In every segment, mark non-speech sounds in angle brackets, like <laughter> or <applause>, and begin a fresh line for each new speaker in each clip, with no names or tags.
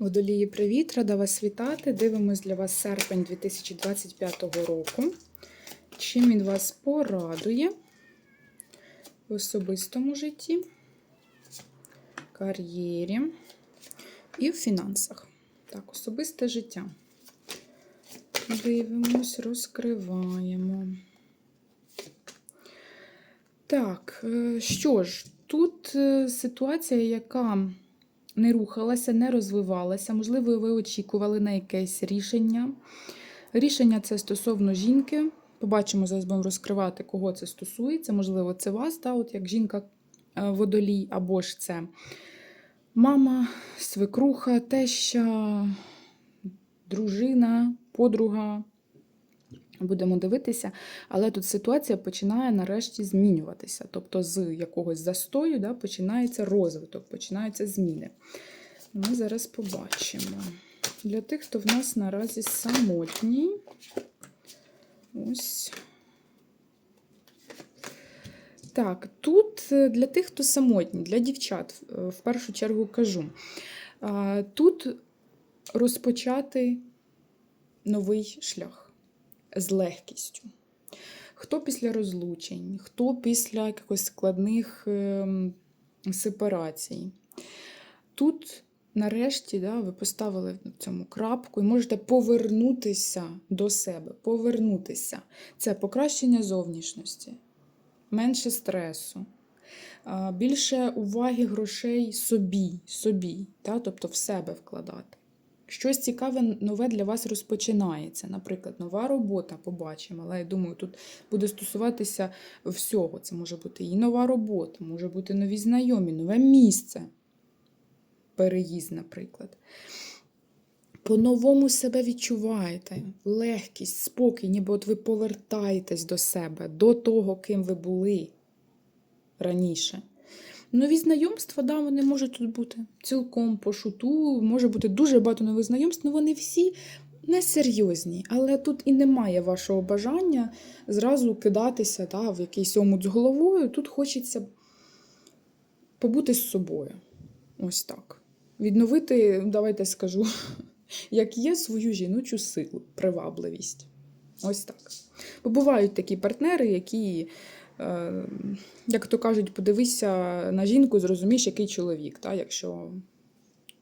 Водолії, привіт! Рада вас вітати. Дивимось для вас серпень 2025 року. Чим він вас порадує в особистому житті, кар'єрі і в фінансах. Так, особисте життя. Дивимось, розкриваємо. Так, е, що ж, тут е, ситуація, яка не рухалася, не розвивалася. Можливо, ви очікували на якесь рішення. Рішення це стосовно жінки. Побачимо, зараз будемо розкривати, кого це стосується. Можливо, це вас, та, от як жінка е, водолій, або ж це мама, свекруха, теща, дружина, подруга. Будемо дивитися, але тут ситуація починає нарешті змінюватися. Тобто з якогось застою да, починається розвиток, починаються зміни. Ми зараз побачимо. Для тих, хто в нас наразі самотній. Ось. Так, тут е, для тих, хто самотній, для дівчат, е, в першу чергу кажу. Тут розпочати новий шлях з легкістю. Хто після розлучень, хто після якихось складних ем, сепарацій. Тут, нарешті, да, ви поставили на цьому крапку і можете повернутися до себе. Повернутися. Це покращення зовнішності, менше стресу, більше уваги грошей собі, собі, да, тобто в себе вкладати. Щось цікаве нове для вас розпочинається. Наприклад, нова робота побачимо, але я думаю, тут буде стосуватися всього. Це може бути і нова робота, може бути нові знайомі, нове місце. Переїзд, наприклад. По-новому себе відчуваєте, легкість, спокій, ніби от ви повертаєтесь до себе, до того, ким ви були раніше. Нові знайомства, да, вони можуть тут бути цілком по шуту, може бути дуже багато нових знайомств, але вони всі несерйозні. Але тут і немає вашого бажання зразу кидатися да, в якийсь омут з головою. Тут хочеться побути з собою. Ось так. Відновити, давайте скажу, <laughs> як є свою жіночу силу, привабливість. Ось так. Бо бувають такі партнери, які. Е, як то кажуть, подивися на жінку, зрозумієш, який чоловік. Та? Якщо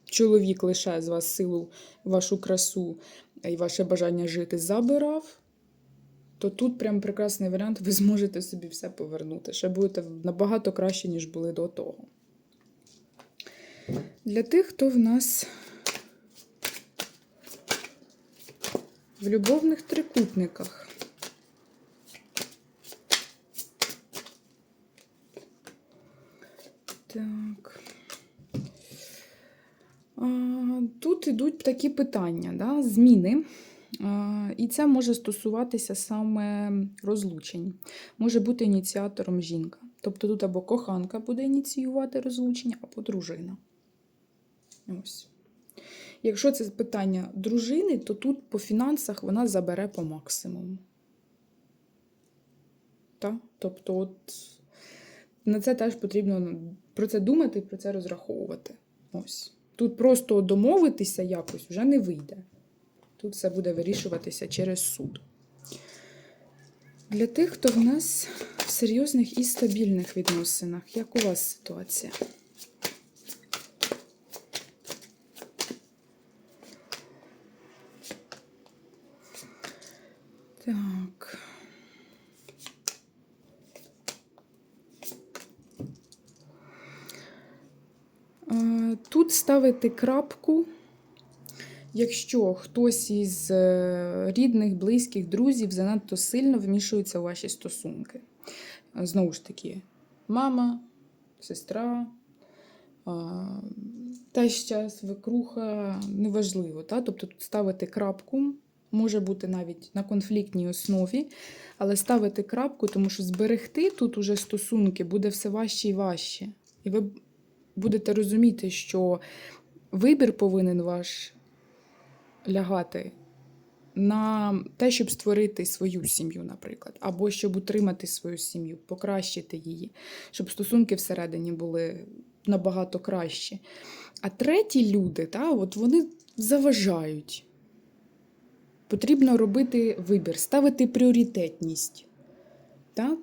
чоловік лише з вас силу, вашу красу і ваше бажання жити забирав, то тут прям прекрасний варіант, ви зможете собі все повернути. Ще будете набагато краще, ніж були до того. Для тих, хто в нас в любовних трикутниках. Так. А, Тут йдуть такі питання, да? зміни. І це може стосуватися саме розлучень. Може бути ініціатором жінка. Тобто тут або коханка буде ініціювати розлучення, або дружина. Ось. Якщо це питання дружини, то тут по фінансах вона забере по максимуму. Так? Тобто, от на це теж потрібно про це думати про це розраховувати. Ось. Тут просто домовитися якось вже не вийде. Тут все буде вирішуватися через суд. Для тих, хто в нас в серйозних і стабільних відносинах, як у вас ситуація? Так. Е, Тут ставити крапку, якщо хтось із е, рідних, близьких, друзів занадто сильно вмішується у ваші стосунки. Знову ж таки, мама, сестра, теща, свекруха, неважливо. Та? Тобто тут ставити крапку. Може бути навіть на конфліктній основі, але ставити крапку, тому що зберегти тут уже стосунки буде все важче і важче. І ви будете розуміти, що вибір повинен ваш лягати на те, щоб створити свою сім'ю, наприклад, або щоб утримати свою сім'ю, покращити її, щоб стосунки всередині були набагато краще. А треті люди, та, от вони заважають. Потрібно робити вибір, ставити пріоритетність. Та?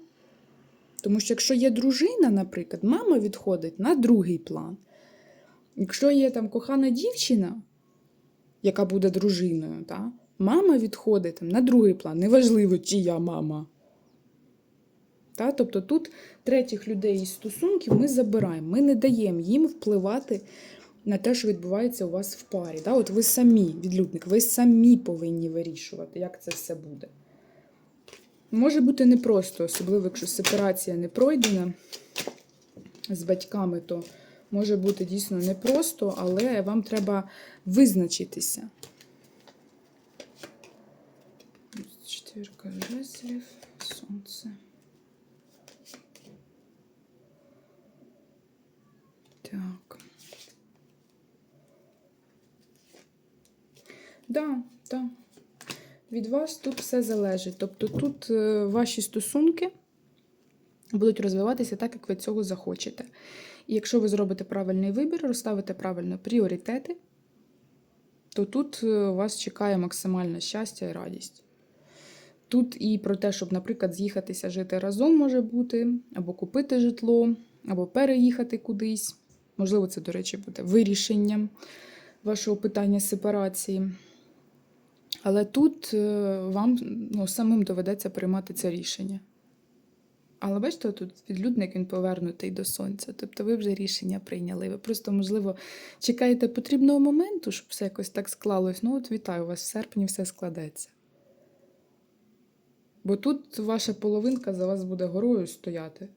Тому що якщо є дружина, наприклад, мама відходить на другий план. Якщо є там кохана дівчина, яка буде дружиною, та, мама відходить там, на другий план. Неважливо, чия мама. Та? Тобто тут третіх людей із стосунків ми забираємо, ми не даємо їм впливати на те, що відбувається у вас в парі. Та? От ви самі, відлюдник, ви самі повинні вирішувати, як це все буде. Може бути непросто, особливо якщо сепарація не пройдена з батьками, то може бути дійсно непросто, але вам треба визначитися. Четвірка жезлів, сонце. Так. Да, так. Від вас тут все залежить. Тобто тут е, ваші стосунки будуть розвиватися так, як ви цього захочете. І якщо ви зробите правильний вибір, розставите правильно пріоритети, то тут е, вас чекає максимальне щастя і радість. Тут і про те, щоб, наприклад, з'їхатися жити разом може бути, або купити житло, або переїхати кудись. Можливо, це, до речі, буде вирішенням вашого питання сепарації. Але тут е, вам ну, самим доведеться приймати це рішення. Але бачите, тут відлюдник він повернутий до сонця. Тобто ви вже рішення прийняли. Ви просто, можливо, чекаєте потрібного моменту, щоб все якось так склалось. Ну, от вітаю, у вас в серпні все складеться. Бо тут ваша половинка за вас буде горою стояти.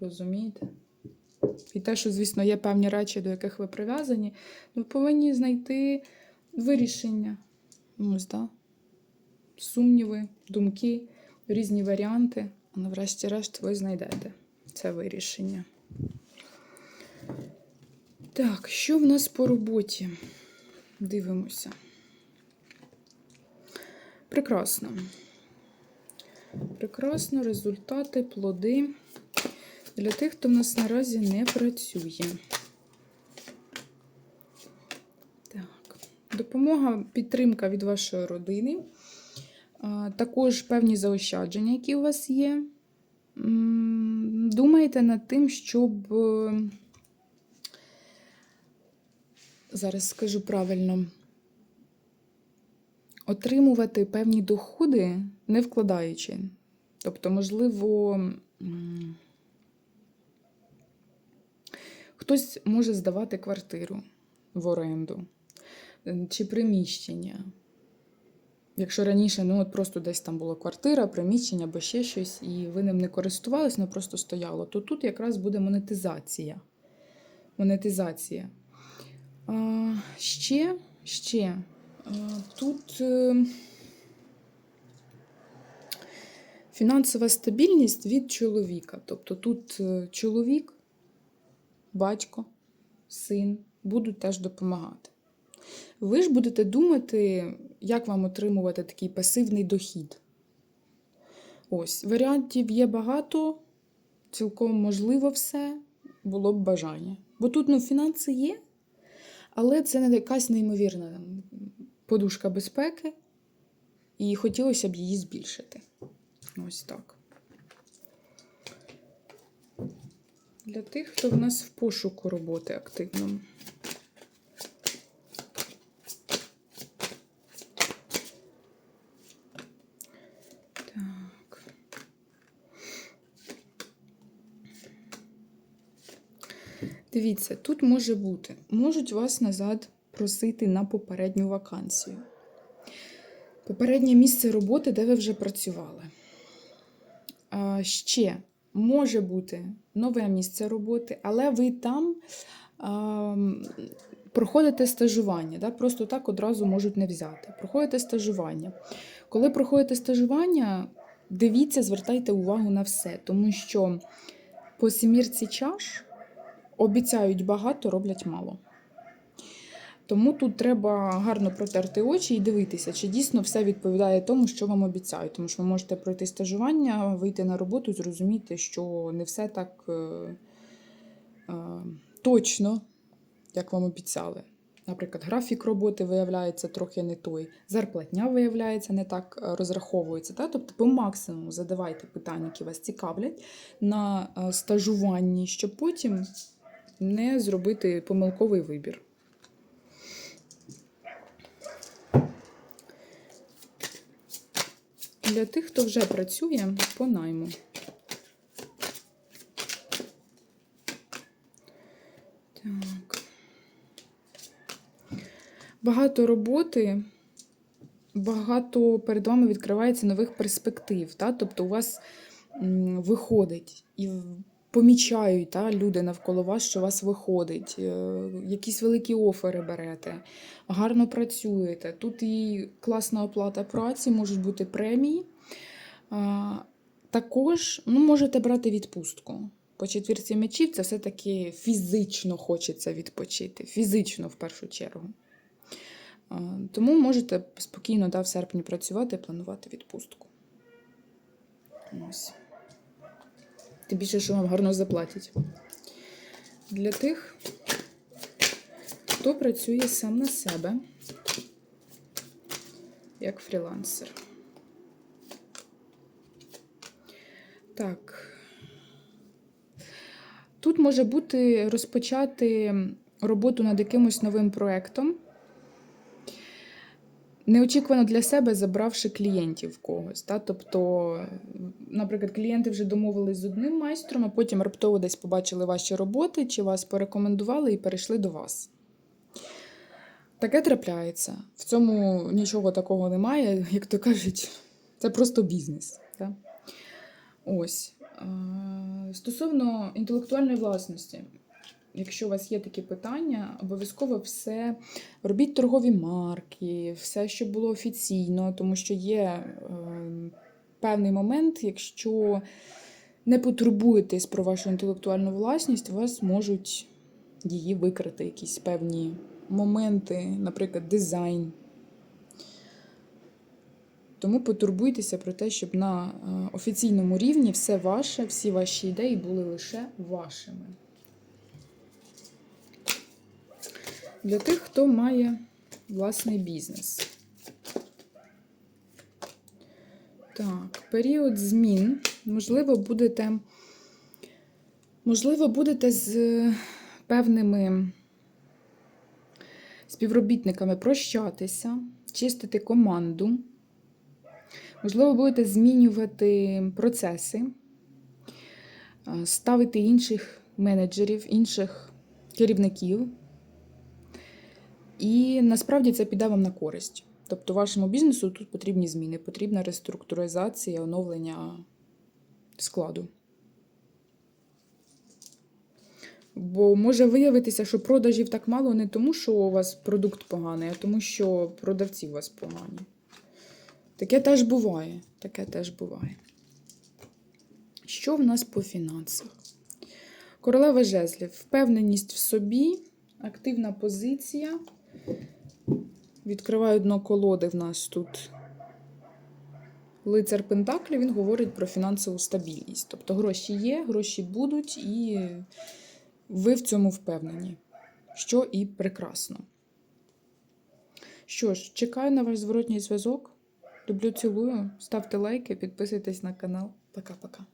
Розумієте? І те, що, звісно, є певні речі, до яких ви прив'язані, ви повинні знайти вирішення. Ось, да. Сумніви, думки, різні варіанти. Але врешті-решт ви знайдете це вирішення. Так, що в нас по роботі? Дивимося. Прекрасно. Прекрасно, результати, плоди для тих, хто в нас наразі не працює. Так, допомога, підтримка від вашої родини. Також певні заощадження, які у вас є. Думайте над тим, щоб. е, Зараз скажу правильно. Отримувати певні доходи, не вкладаючи. Тобто, можливо, хтось може здавати квартиру в оренду чи приміщення. Якщо раніше ну, от просто десь там була квартира, приміщення або ще щось, і ви ним не користувались, воно просто стояло, то тут якраз буде монетизація. Монетизація. А, ще, ще. А, тут е, фінансова стабільність від чоловіка. Тобто тут е, чоловік, батько, син будуть теж допомагати. Ви ж будете думати, як вам отримувати такий пасивний дохід. Ось, варіантів є багато, цілком можливо все, було б бажання. Бо тут ну, фінанси є, але це не якась неймовірна подушка безпеки, і хотілося б її збільшити. Ось так. Для тих, хто в нас в пошуку роботи активному. Так. Дивіться, тут може бути. Можуть вас назад просити на попередню вакансію. Попереднє місце роботи, де ви вже працювали. А, ще може бути нове місце роботи, але ви там а, проходите стажування. Да? Просто так одразу можуть не взяти. Проходите стажування. Коли проходите стажування, дивіться, звертайте увагу на все, тому що по сімірці чаш обіцяють багато, роблять мало. Тому тут треба гарно протерти очі і дивитися, чи дійсно все відповідає тому, що вам обіцяють. Тому що ви можете пройти стажування, вийти на роботу, зрозуміти, що не все так е, е, точно, як вам обіцяли. Наприклад, графік роботи виявляється трохи не той, зарплатня виявляється не так е, розраховується. Та? Тобто, по максимуму задавайте питання, які вас цікавлять на е, стажуванні, щоб потім не зробити помилковий вибір. Для тих, хто вже працює по найму. Так. Багато роботи, багато перед вами відкривається нових перспектив. Та? Тобто у вас виходить і помічають та, люди навколо вас, що вас виходить. Е, Якісь великі офери берете, гарно працюєте. Тут і класна оплата праці, можуть бути премії. Також ну, можете брати відпустку. По четвірці мечів це все-таки фізично хочеться відпочити. Фізично в першу чергу. Тому можете спокійно да, в серпні працювати і планувати відпустку. Ось. Тим більше, що вам гарно заплатять. Для тих, хто працює сам на себе, як фрілансер. Так. Тут може бути розпочати роботу над якимось новим проєктом, неочікувано для себе забравши клієнтів в когось. Та? Тобто, наприклад, клієнти вже домовились з одним майстром, а потім раптово десь побачили ваші роботи, чи вас порекомендували і перейшли до вас. Таке трапляється. В цьому нічого такого немає, як то кажуть, це просто бізнес. Та? Ось. Е, Стосовно інтелектуальної власності, якщо у вас є такі питання, обов'язково все робіть торгові марки, все, щоб було офіційно, тому що є е, певний момент, якщо не потурбуєтесь про вашу інтелектуальну власність, у вас можуть її викрити якісь певні моменти, наприклад, дизайн. Тому потурбуйтеся про те, щоб на е, офіційному рівні все ваше, всі ваші ідеї були лише вашими. Для тих, хто має власний бізнес. Так, період змін. Можливо, будете, можливо, будете з е, певними співробітниками прощатися, чистити команду. Можливо, будете змінювати процеси, е, ставити інших менеджерів, інших керівників. І насправді це піде вам на користь. Тобто, вашому бізнесу тут потрібні зміни, потрібна реструктуризація, оновлення складу. Бо може виявитися, що продажів так мало не тому, що у вас продукт поганий, а тому, що продавці у вас погані. Таке теж буває. Таке теж буває. Що в нас по фінансах? Королева жезлів. Впевненість в собі, активна позиція. Відкриваю дно колоди в нас тут. Лицар Пентаклі, він говорить про фінансову стабільність. Тобто гроші є, гроші будуть, і ви в цьому впевнені, що і прекрасно. Що ж, чекаю на ваш зворотній зв'язок. Люблю, цілую. Ставте лайки, підписуйтесь на канал. Пока-пока.